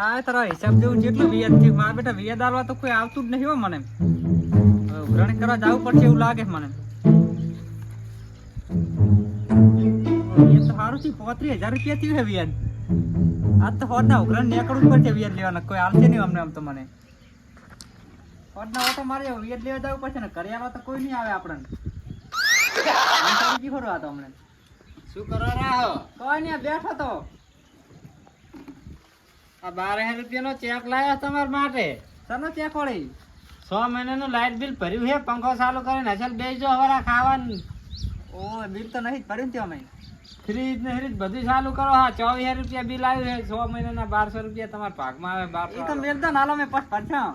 આ તારા હિસાબ જેવું જેટલું વ્યાજ થયું. મારા બેટા વ્યાજ આલવા તો કોઈ આવતું જ નહીં હો મને. ઉઘરાણી કરવા જવું પડશે એવું લાગે મને. એ તો સારું છે પોત્રીસ હજાર રૂપિયા થયું છે વ્યાજ આજ તો હોદના ઉઘરાણ નીકળવું પડશે વ્યાજ લેવાના. કોઈ આવશે નહીં અમને આમ તો મને. હોદના ઓટો મારે વ્યાજ લેવા જવું પડશે ને કર્યામાં તો કોઈ નહીં આવે આપણને. શું કરવા રહ્યા કોઈ નહીં બેઠો તો. આ બાર હજાર રૂપિયાનો ચેક લાવ્યો તમારા માટે. તને ચેક વળી છ મહિનાનું લાઇટ બિલ ભર્યું છે પંખો ચાલુ કરીને હસલ બેસજો હવે ખાવાનું. ઓ બિલ તો નહીં ભર્યું ને ત્યાં અમે ફ્રીજ ને ફ્રીજ બધું ચાલુ કરો. હા ચોવીસ હજાર રૂપિયા બિલ આવ્યું છે છ મહિનાના બારસો રૂપિયા તમારા ભાગમાં આવે એ તો મેલ તો નાલો મેં પછી પાછા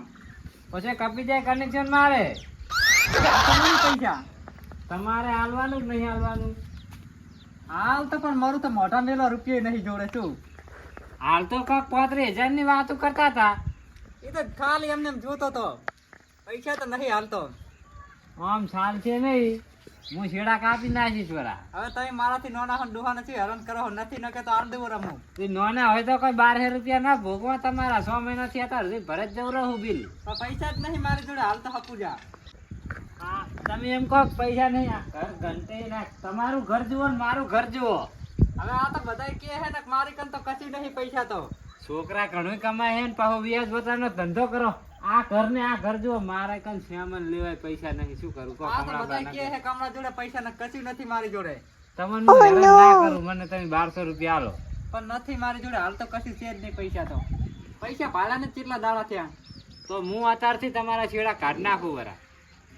પછી કપી જાય કનેક્શન મારે. પૈસા. તમારે હાલવાનું જ નહીં હાલવાનું? હાલ તો પણ મારું તો મોટા મેલો રૂપિયા નહીં જોડે શું? હાલ તો કાંક પાંત્રીસ હજારની વાતો કરતા હતા. એ તો ખાલી એમને એમ જોતો તો. પૈસા તો નહીં હાલતો. આમ સાલ છે નહીં. હું છેડા કાપી નાખીશ વરા. હવે તમે મારાથી નોના હો ડોહા નથી હેરાન કરો નથી ન કે તો હાલ દેવો રમું એ નોના હોય તો કોઈ બાર હે રૂપિયા ના ભોગવા તમારા સો મહિના થી હતા હજી ભરત જવું રહું બિલ. પૈસા જ નહીં મારી જોડે હાલ તો હપુ જા. તમે એમ કહો પૈસા નહીં ઘર ઘંટે ના તમારું ઘર જુઓ ને મારું ઘર જુઓ. હવે આ તો બધાય કે હે ને મારી કન તો કશી નહીં પૈસા તો. છોકરા ઘણું કમાય હે ને પાછો વ્યાજ બતાનો ધંધો કરો. આ ઘર ને આ ઘર જુઓ મારે કન શ્યામન લેવાય પૈસા નહીં. શું કરું? કો આ તો બધાય કે હે કમળા હમણાં જોડે પૈસા ને કશું નથી મારી જોડે. તમને હું હેરાન ના. કરું મને તમે બારસો રૂપિયા આલો. પણ નથી મારી જોડે હાલ તો કશું છે જ નહીં પૈસા તો. પૈસા ભાડા ને કેટલા દાડા થયા? તો હું અત્યારથી તમારા છેડા કાઢ નાખું વરા.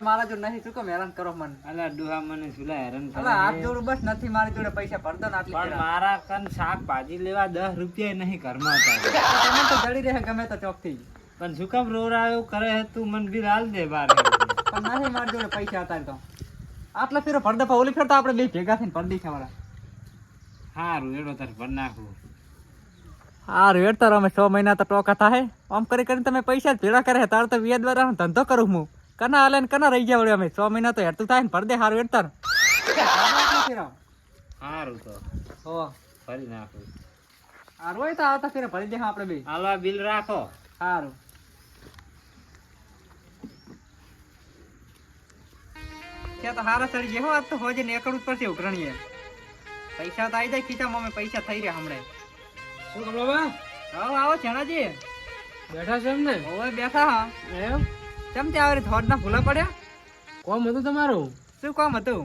મારા જોડે નહીં શું કેમ હેરાન કરો મને? અલા ડોહા મને સુલા હેરાન કરે હવે આપ જોડે બસ નથી મારી જોડે પૈસા ભરતો ના પણ મારા કન શાકભાજી લેવા દસ રૂપિયા નહીં ઘરમાં હતા. તો તમે તો જડી રહે ગમે તો ચોકથી. પણ શું કામ રોરાયો કરે હે તું મન બી હાલ દે બાર. પણ નહીં મારી જોડે પૈસા હતા તો. આટલા ફેરો ભર દફા ઓલી ફેર તો આપણે બે ભેગા થઈને પરદી ખાવાના હારું એડો તાર ભર નાખું. હા રેડ તાર અમે છ મહિના તો ટોકા થાય આમ કરી કરીને તમે પૈસા જ ભેગા કરે તાર તો વ્યાજ દ્વારા ધંધો કરું હું. કના હાલે ને કના રહી ગયા વળી અમે? છ મહિના તો હેરતું થાય ને ભર હારું હેરતા હારું તો. હો. ભરી નાખું. હારું હોય તો આવતા ફેરે ભરી દે આપણે બે. હાલવા બિલ રાખો. સારું ત્યાં તો હારા ચડી ગયા હો આજ તો હોજે નીકળવું જ પડશે ઉઘરણીએ. પૈસા તો આવી જાય ખીચા મમ્મી પૈસા થઈ રહ્યા હમણાં. શું કરો બા આવો છે જણાજી બેઠા છે બેઠા હા. એમ? કેમ તે આવી થોડના ભૂલા પડ્યા? કોમ હતું તમારું? શું કોમ હતું?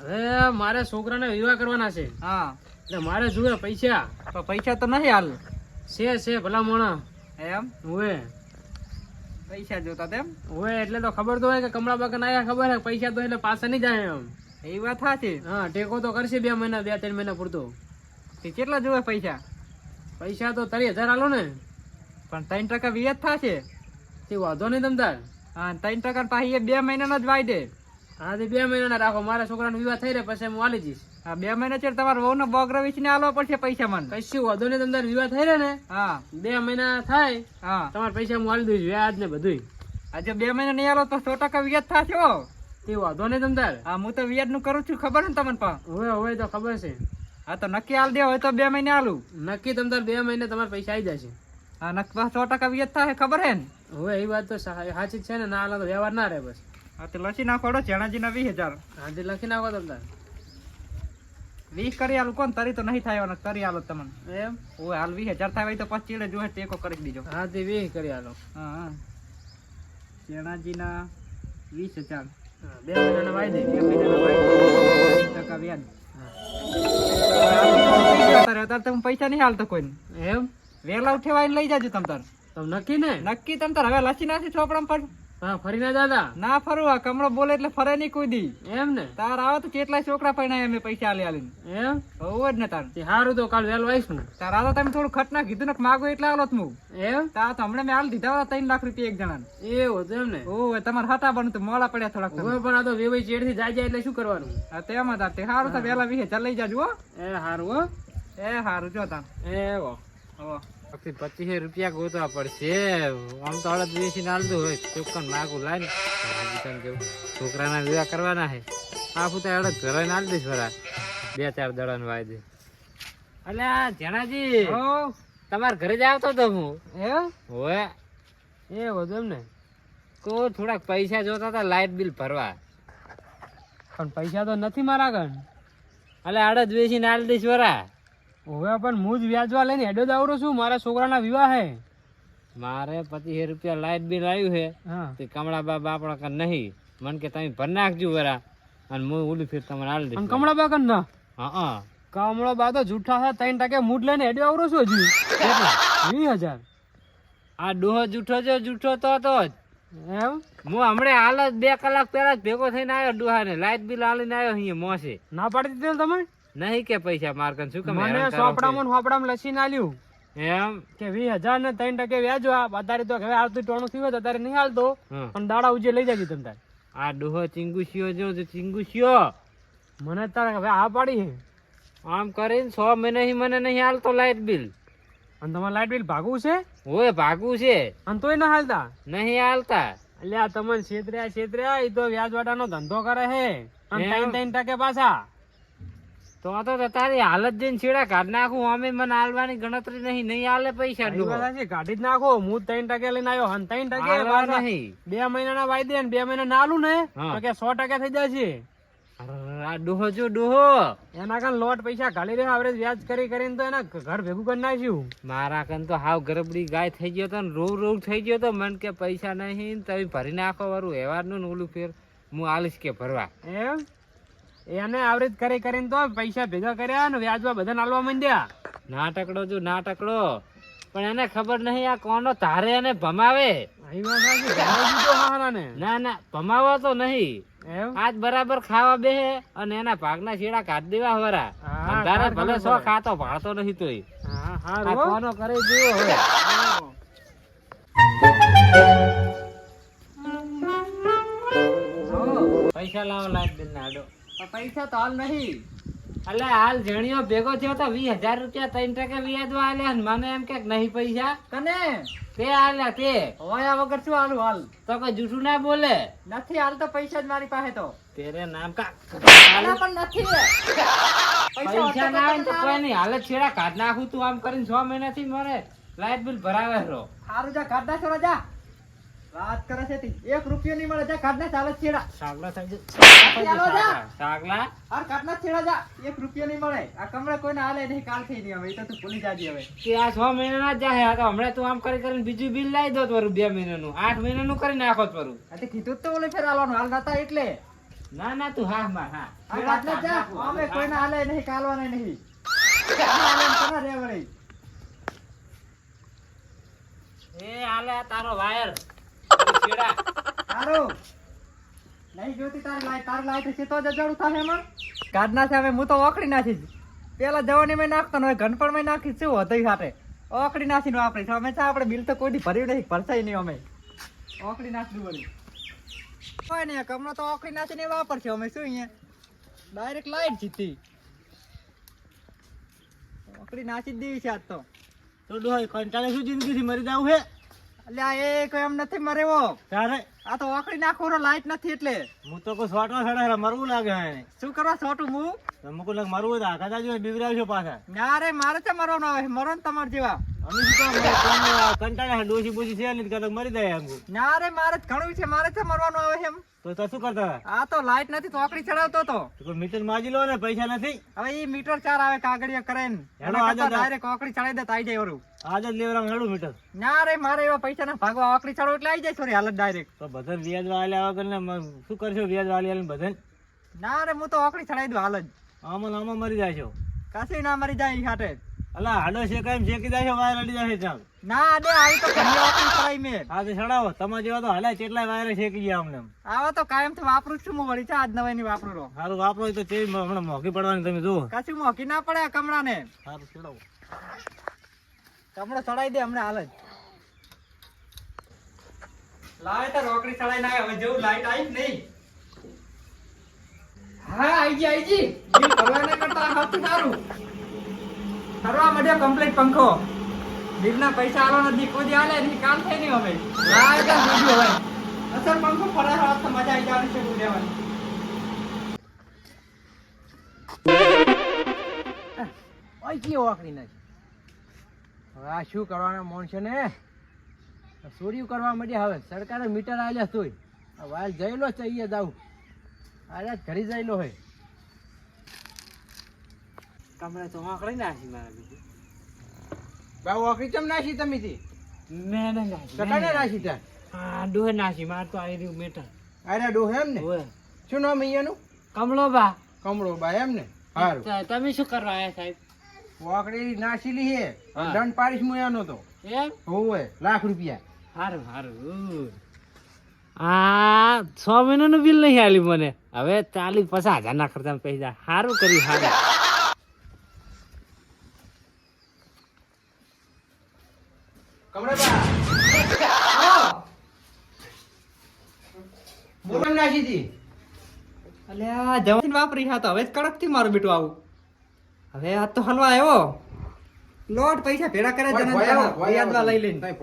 હવે મારે છોકરાને વિવાહ કરવાના છે. હા. એટલે મારે જુએ પૈસા. તો પૈસા તો નહીં હાલ. છે છે ભલા મોણા. એમ? હવે પૈસા જોતા તેમ? હવે એટલે તો ખબર તો હોય કે કમળા બાગન આયા ખબર હે પૈસા તો એટલે પાછા નહીં જાય એમ. એ વાત સાચી. હા ટેકો તો કરશે બે મહિના બે ત્રણ મહિના પૂરતો. તે કેટલા જોવે પૈસા? પૈસા તો તારી હજાર આલો ને. પણ ત્રણ ટકા વ્યાજ થશે? તે વાંધો નહીં તમતાર હા ત્રણ ટકા પાછી બે મહિનાનો જ વાય દે. હા તે બે મહિનાના રાખો. મારા છોકરાનો વિવાહ થઈ રહે પછી હું આલી જઈશ. હા બે મહિના છે તમારે વહુ નો બોગરા વેચીને આલવા પડશે પૈસા મને. કશું વાંધો નહીં તમતાર વિવાહ થઈ રહે ને? હા. બે મહિના થાય હા. તમારા પૈસા હું આલી દઈશ વ્યાજ ને બધું આજે બે મહિના નહીં આલો તો સો ટકા વ્યાજ થશે હો. તે વાંધો નહીં તમતાર હા હું તો વ્યાજનું કરું છું ખબર ને તમને પણ? હવે હવે તો ખબર છે. હા તો નક્કી આલ દે હોય તો બે મહિને આલું નક્કી તમતાર બે મહિને તમારા પૈસા આવી જશે. હા નક્કી સો ટકા વ્યાજ થાય ખબર હે ને? હવે એ વાત તો સાચી છે ને ના તો વ્યવહાર ના રહે બસ. હા તો લસી નાખોડો ચણાજી ના વીસ હજાર. આજે લખી નાખો તમ તાર. વીસ કરી આલું કોણ? તરી તો નહીં થાય તરી આલો તમને. એમ? ઓ હાલ વીસ હજાર થાય તો પછી ચીડે જોહે ટેકો કરી દીજો. હા તે વીસ કરી આલો. હા હા. ચણાજીના વીસ હજાર. હા, બે મહિનાના વાયદે બે મહિનાના વીસ ટકા વ્યાજ. અત્યારે તમને તમે પૈસા નહીં હાલતો કોઈ એમ? વેલા ઉઠેવાય લઈ જાજો તમ તાર. તમ નક્કી ને? નક્કી તમ તાર હવે લસી નાખી છોકરા પણ હા ફરી ના દાદા ના ફરવું આ કમળો બોલે એટલે ફરે નહીં કોઈ દી. એમ ને? તાર આવે તો કેટલાય છોકરા પરણાય અમે પૈસા આલી આલીને. એમ? હોવ જ ને તાર. તે સારું તો કાલ વહેલો આવીશ ને તાર આવે તમે થોડું ખટના કીધું ને માગો એટલે આવો હું. એમ? તાર તો હમણાં મેં હાલ દીધા હતા ત્રણ લાખ રૂપિયા એક જણા એવો એમ ને? ઓય તમારે હતા બનતું તો મોડા પડ્યા થોડાક. હવે પણ આ તો વેવાઈ ચેડથી જાય જાય એટલે શું કરવાનું? હા તેમાં તાર તે હારું તો વહેલા વિશે લઈ જાજો હો. એ સારું હો. એ હારું જો તાર. એવો હો. પચીસ રૂપિયા ગોતવા પડશે. આમ તો અડદ દિવસી નાલતું હોય. ચોખ્ખા માગું લાય ને હાજી તને કેવું છોકરાના વિવાહ કરવાના છે આખું તો અડદ ઘરે નાલ દઈશ વરા બે ચાર દડાને વાય દે. અલે જણાજી તમારા ઘરે જ આવતો હતો હું? એ હોય એ વધુ ને તો થોડાક પૈસા જોતા હતા લાઇટ બિલ ભરવા. પણ પૈસા તો નથી મારા આગળ અલે અડદ વેચીને આલ દઈશ વરા હવે પણ હું જ વ્યાજવા લઈને હેડો જ આવડો છું. મારા છોકરાના વિવાહ હે. મારે પચીસ રૂપિયા લાઇટ બિલ આવ્યું છે. હા. તે કમળા બાબા આપણા કર નહીં. મને કે તમે ભર નાખજો વરા અને હું ઓલું ફીર તમને આલ અને દઈશ કમળા બા કર ના? હા હા. કમળો બા તો જૂઠા છે. ત્રણ ટકે મૂઠ લઈને હેડો આવરો છું હજી? વીસ હજાર. આ ડોહો જૂઠો છે જૂઠો તો તો જ. એમ? હું હમણાં હાલ જ બે કલાક પહેલા જ ભેગો થઈને આવ્યો ડોહાને. લાઇટ બિલ આલીને આવ્યો અહીંયા મોસે. ના પાડી દીધેલ તમે? નહીં કે પૈસા મારકન શું કામ મને સોપડામાં ને હોપડામાં લસીને એમ? કે વીસ હજાર ને ત્રણ ટકે વ્યાજ અત્યારે તો હવે આવતું ટોણું થયું અત્યારે નહીં હાલતો પણ દાડા ઉજે લઈ જાય તમે આ ડોહો ચિંગુશિયો જો ચિંગુશિયો. મને તારે હવે આ પાડી છે. આમ કરીને સો મહિનાથી મને નહીં હાલતો લાઇટ બિલ. અને તમારે લાઇટ બિલ ભાગવું છે? ઓય ભાગવું છે. અને તોય ના હાલતા? નહીં હાલતા એટલે આ તમને છેતર્યા છેતર્યા એ તો વ્યાજવાડા નો ધંધો કરે છે. અને ત્રણ ત્રણ ટકે પાછા. તો આ તો તારી હાલત જઈને છેડા કાઢ નાખું. અમે મને હાલવાની ગણતરી નહીં. નહીં હાલે પૈસા. કાઢી જ નાખો. હું ત્રણ ટકા લઈને આવ્યો. અને ત્રણ ટકા. નહીં. બે મહિનાના વાયદે અને બે મહિના ના હાલું ને તો કે સો ટકા થઈ જશે. આ ડોહો જો ડોહો. એના કાન લોટ પૈસા કાઢી રહ્યો. આવડે વ્યાજ કરી કરીને તો એના ઘર ભેગું કરી નાખ્યું. મારા કન તો હાવ ગરબડી ગાય થઈ ગયો તો ને રોવ રોવ થઈ ગયો તો મન કે પૈસા નહીં તમે ભરી નાખો વારું. વ્યવહારનું ને ઓલું ફેર. હું આલીશ કે ભરવા. એમ? એને આવરેજ કરી કરીને તો પૈસા ભેગા કર્યા ને વ્યાજમાં બધા નાલવા માંડ્યા. નાટકડો જો નાટકડો પણ એને ખબર નહીં આ કોનો તારે એને ભમાવે. ના ના ભમાવો તો નહીં. આજ બરાબર ખાવા બે અને એના ભાગના છેડા કાઢ દેવા વરા તારે ભલે સો ખાતો ભાળતો નહીં તોય. કોનો કરે જેવો હવે પૈસા લાવો લાઈટ બિલ ના પૈસા તો હાલ નહીં. એટલે હાલ જણીઓ ભેગો થયો તો વીસ હજાર રૂપિયા ત્રણ ટકા વ્યાજમાં આલ્યા ને મને એમ કે નહીં પૈસા. કને? તે આલ્યા તે. હોયા વગર શું હાલું હાલ? તો કોઈ જૂઠું ના બોલે? નથી હાલ તો પૈસા જ મારી પાસે તો. તેરે નામ કા પણ નથી. પૈસા ના આવે તો કોઈ નહીં. હાલ છેડા કાઢ નાખું તું આમ કરીને છ મહિનાથી મારે. લાઈટ બિલ ભરાવે રો સારું જા કાઢ નાખો જા. વાત કરે છે તી. એક રૂપિયો નહીં મળે જા કાઢ નાખ ચાલે છેડા. સાગલા થઈ ચાલો સાગલા આ કાઢ છેડા જા. એક રૂપિયો નહીં મળે. આ કમરે કોઈને હાલે નહીં કાલ થઈ નહીં હવે. એ તો તું ભૂલી જાજી હવે. કે આ છ મહિનાના જ જાય આ તો હમણાં તું આમ કરી કરીને બીજું બિલ લાવી દો તારું બે મહિનાનું. આઠ મહિનાનું કરી નાખો તારું. આ તે કીધું તો ઓલે ફેર આલવાનું. હાલ નતા એટલે. ના ના તું હા માં હા. આ કાઢ જા અમે કોઈને હાલે નહીં કાલવાના નહીં. એ હાલે તારો વાયર. છેડા સારું નહીં જોતી તારી લાઈટ તારી લાઈટ છે તો નાખે હવે હું તો પેલા જવાની મેં નાખતો ને ઘનપણ મેં નાખી, શું સાથે ઓકળી નાખીને વાપરી અમે ચા આપણે બિલ તો કોઈ ભર્યું નહીં, ભરસાય નહીં અમે. ઓકળી નાખી વળી. કોઈ નહીં કમળો તો ઓકળી નાખીને વાપરશે અમે, શું અહીંયા? ડાયરેક્ટ લાઈટ જીતી. ઓકડી નાખી જ દેવી છે આજ તો. તો ડોહાઈ કંટાળે શું જિંદગીથી મરી જાવ હે એટલે એ કોઈ એમ નથી મરેવો. ત્યારે આ તો ઓકળી રો લાઈટ નથી એટલે. હું તો કોઈ શોર્ટમાં સડે મરવું લાગે હે. શું કરવા છોટું હું અમુક લાગે મરવું તો આખા દાજો બીવરાવશો પાછા. ના રે મારે મરવાનો આવે મરો ને તમારા જેવા. કંટાળે ડોસી બોસી છે નહીં કદાચ મરી જાય એમ ના રે મારે ઘણું છે મારે છે મરવાનું આવે એમ. તો તો શું કરતા? આ તો લાઈટ નથી ચોકડી ચડાવતો તો. મીટર માજી લો ને પૈસા નથી? હવે એ મીટર ચાર આવે કાગળિયા કરે ને. હેલો, આજે ડાયરેક્ટ ઓકડી ચડાવી દે તો જાય વરું. આજ જ લેવરા હેડું મીટર ના રે મારે એવા પૈસા ના ભાગવા ઓકડી ચડાવ એટલે આઈ જાય સોરી હાલત ડાયરેક્ટ તો બધા વ્યાજ વાળ્યા વગર ને શું કરશો વ્યાજ વાળ્યા બધા ના રે હું તો ઓકડી ચડાવી દઉં હાલ જ. આમાં આમાં મરી જાય છો. કશું ના મરી જાય ઈ હાટે. અલા આડો છે એમ છે કીધા છે વાયર અડી જાય છે ત્યાં ના આડે આવી તો ઘણી વાત ચડાવી મે. આ તો સડાવો તમારા જેવા તો હાલ્યા કેટલાય વાયર શેકી ગયા અમને આવા તો કાયમ તો વાપરું છું હું વળી છે આજ નવાઈ ની વાપરું રહો. સારું વાપરો તો તે હમણાં મોંઘી પડવાની તમે જુઓ. કાચી મોકી ના પડે આ કમળા ને સારું સડાવો કમળો ચડાવી દે હમણાં હાલ જ. લાવે તો રોકડી ચડાઈ ના હવે જેવું લાઈટ આવી નહીં. હા આઈ જી આઈ જી બિલ કરતા હાથ સારું કરવા માંડ્યો કમ્પ્લીટ પંખો. બિલ ના પૈસા આલો નથી. કોઈ આલે એની કામ થઈ નહીં હવે. લાવે તો બીજું હવે. અસર પંખો ફરે તો મજા આવી જવાની છે લેવાની કી હવે આ શું કરવાના માણસો ને? ચોરીઓ કરવા માંડ્યા હવે સરકારે મીટર આલ્યા તોય. વાલ જયેલો છે, અહીંયા જાઉં આલ્યા જ ઘરે હોય. કમરે તો વાંકડી નાખી મારા બીજું. બાબુ ઓકરી ચમ નાખી તમે થી મેં ને નાખી નાખી તા હા ડોહે નાખી માર તો આવી રહ્યું મેટર. અરે ડોહે એમ ને? શું નામ અહીંયાનું? કમળો બા. કમળો બા એમ ને? સારું તમે શું કરવા આયા સાહેબ? વાંકડી નાસી લી હે. હા. દંડ પાડીશ હું એનો તો. એમ? હોવે લાખ રૂપિયા. સારું સારું આ છ મહિનાનું બિલ નહીં આલ્યું મને. હવે ચાલીસ પચાસ હજાર ના ખર્ચા પૈસા. સારું કર્યું સારું કમળા બોલો નાખી હતી. અલ્યા જવાથી વાપરી હા તો. હવે જ મારું બેટું આવું. હવે આ તો હલવા આવ્યો. લોટ પૈસા ભેડા કરે ભોય જનન આવો, તને ભોય આવો યાદમાં લઈ લઈને. તમે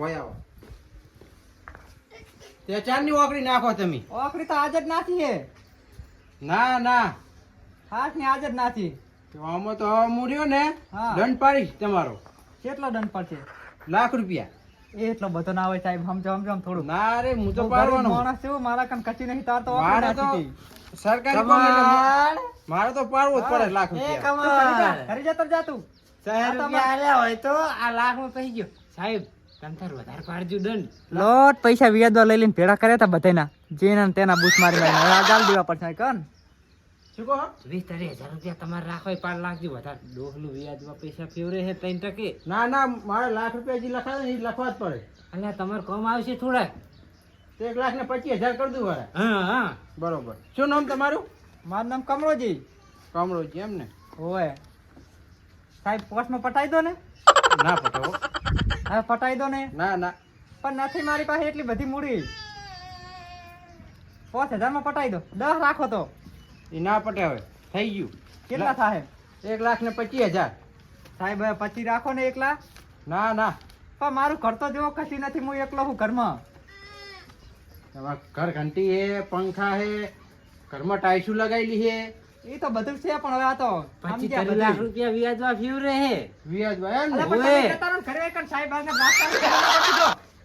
તે ચારની ઓકડી નાખો તમે. ઓકરી તો આજ જ નાથી હે. ના ના. હાથની નાથી તો આમાં તો હવે મૂર્યો ને. દંડ પાડીશ તમારો. કેટલો દંડ પડશે? લાખ રૂપિયા. એટલો બધો ના હોય સાહેબ સમજો સમજો થોડું ના રે હું તો પાડવાનો. માણસ છું મારા કામ કચી નહીં તાર તો મારે તો સરકારી કામ મારે તો પાડવો જ પડે લાખ એ રૂપિયા. કમાલ. તું જા, તર જતો જા તું. શહેર રૂપિયા આલ્યા હોય તો આ લાખમાં પહી ગયો. સાહેબ તમે વધારે પાડજો દંડ. લોટ પૈસા વ્યાજ લઈ લઈને ભેડા કર્યા હતા બધાના જેના ને તેના બૂથ મારી મારીને હવે આ ગાલ દેવા પડશે કન. શું કહો વીસ ત્રીસ હજાર રૂપિયા તમારે રાખો હોય પાંચ લાખ વધારે. ડોહલું વ્યાજમાં પૈસા ફેવરે છે ત્રણ ટકે. ના ના મારે લાખ રૂપિયા જે લખાવે ને એ લખવા જ પડે. અલ્યા તમારે કોમ આવશે થોડા તો એક લાખ ને પચીસ હજાર કરી દઉં વાળા હા હા. બરોબર. શું નામ તમારું? મારું નામ કમળોજી. કમળોજી એમ ને? સાહેબ પોસ્ટમાં પટાઈ દો ને. ના પટાવો. હવે પટાઈ દો ને. ના ના. પણ નથી મારી પાસે એટલી બધી મૂડી. પાંચ હજારમાં પટાઈ દો. દસ રાખો તો. એ ના પટાવે થઈ ગયું. કેટલા થાય એક લાખ ને પચીસ હજાર. સાહેબ હવે પચી રાખો ને એકલા ના ના. પણ મારું ઘર તો જેવો કશી નથી હું એકલો હું ઘરમાં. ઘર ઘંટી હે પંખા હે ઘરમાં ટાઈસુ લગાવેલી હે. એ તો બધું છે પણ હવે આ તો પચીસ લાખ રૂપિયા વ્યાજમાં ફેવરે છે વ્યાજ ભાઈ એમ ઘરે સાહેબ.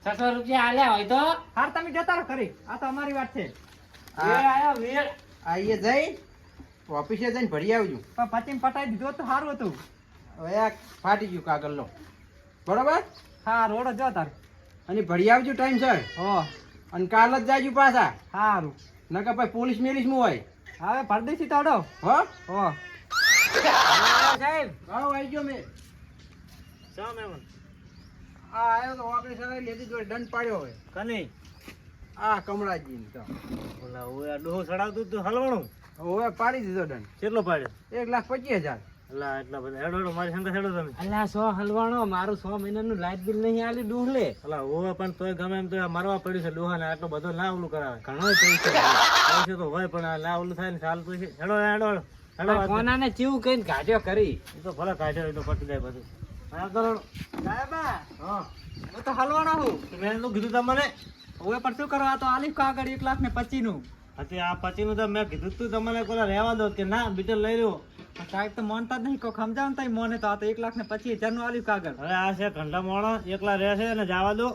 છસો રૂપિયા આલ્યા હોય તો? હાર તમે જતા રહો ઘરે. આ તો અમારી વાત છે. આયા વેળ. આઈએ જઈ ઓફિસે જઈને ભરી આવજો. પણ પચીને પટાઈ દીધો તો સારું હતું. હવે આ ફાટી ગયું કાગળ લો બરોબર? હા રોડ જ તાર. અને ભરી આવજો ટાઈમ સર. હો. અને કાલ જ જાજો પાછા. સારું નકર પછી પોલીસ મેલીસમાં હોય. હવે પરદેશી તો અડો હો? હો. સાહેબ. આવો આવી ગયો મેં. મેમન આ આવ્યો તો વાકડી સરાઈ લેતી જોડે દંડ પાડ્યો હોય. કની. આ કમળાજી તો. ઓલા ડોહો ચડાવતું તું હલવાણું? હવે પાડી દીધો દંડ કેટલો પાડ્યો? એક લાખ પચીસ હજાર. અલા એટલા બધા હેડો હેડો મારી સંગે હેડો તમે. અલા સો હલવાણો મારું સો મહિનાનું લાઇટ બિલ નહીં આલી ડૂહલે અલા ઓવે પણ તોય ગમે એમ તો મારવા પડ્યું છે ડોહાને આટલો બધો ના ઓલું કરાવે. ઘણો પૈસા પૈસા તો હોય પણ આ ના ઓલું થાય ને ચાલતું છે હેડો હેડો હેડો કોનાને ચીવું કાઢ્યો કરી. એ તો ભલે કાઢ્યો એ તો પટી જાય બધું હા તો સાહેબા હા. હું તો હલવાનો હું મેં કીધું તમને હવે પણ શું કરવા આ તો આલીફ કાગળ એક લાખ ને પચી નું હતી આ પછીનું તો મેં કીધું તું તમને કોલા રહેવા દો કે ના બીજો લઈ લો સાહેબ તો માનતા જ નહીં કોઈ સમજાવ ને મોને તો આ તો એક લાખ ને પચીસ હજારનું આલ્યું કાગળ હવે આ છે ઘંટા મોણો એકલા રહેશે ને જવા દો.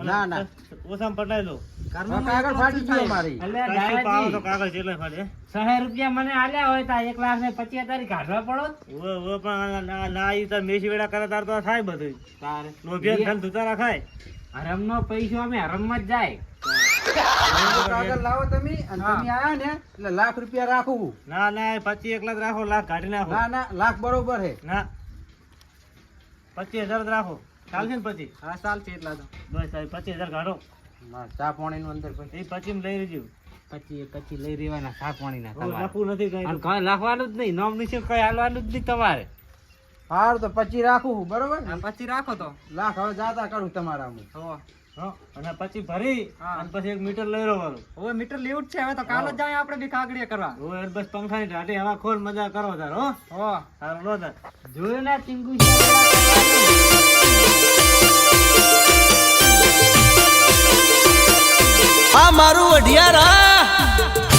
ના, ના. ઓછામાં પટાઈ હવે કાગળ ફાટી ગયો. મારી. એટલે તો કાગળ કેટલા ફાટે. શહેર રૂપિયા મને આલ્યા હોય તા એક લાખ ને પચીસ તારીખ કાઢવા પડો ઓ ઓ પણ ના ના ઈ તો મેસી વેડા કરે તાર તો થાય બધું તારે. લોભિયા ધન ધુતા ખાય. હરમનો પૈસો અમે હરમમાં જ જાય. કાગળ લાવો તમે અને તમે આયા ને એટલે લાખ રૂપિયા રાખવું ના ના પચીસ એક લાખ રાખો લાખ કાઢી નાખો. ના ના લાખ બરોબર હે ના. પચીસ હજાર જ રાખો. ચાલશે ને પછી? હા ચાલશે એટલા તો. બસ સાહેબ પચીસ હજાર કાઢો. ચા પાણી નું અંદર પછી પછી લઈ લેજો પછી પછી લઈ રેવાના સા પાણી ના લખવું નથી કઈ કઈ જ નહીં. નોમ નિશ્ચિત કઈ હાલવાનું જ નહીં તમારે. સારું તો પછી રાખું બરોબર પછી રાખો તો. લાખ હવે જાતા કરું તમારા હું. હો. હો, અને પછી ભરી. અને પછી એક મીટર લઈ રહ્યો હવે મીટર લેવું જ છે હવે તો કાલ જ જાય આપણે બી કાગળિયા કરવા. હવે બસ પંખાની ઢાટી હવા ખોલ મજા કરો તાર હો. હો. સારું લો તાર. જોયું ના ચિંગુ આ મારું અઢિયારા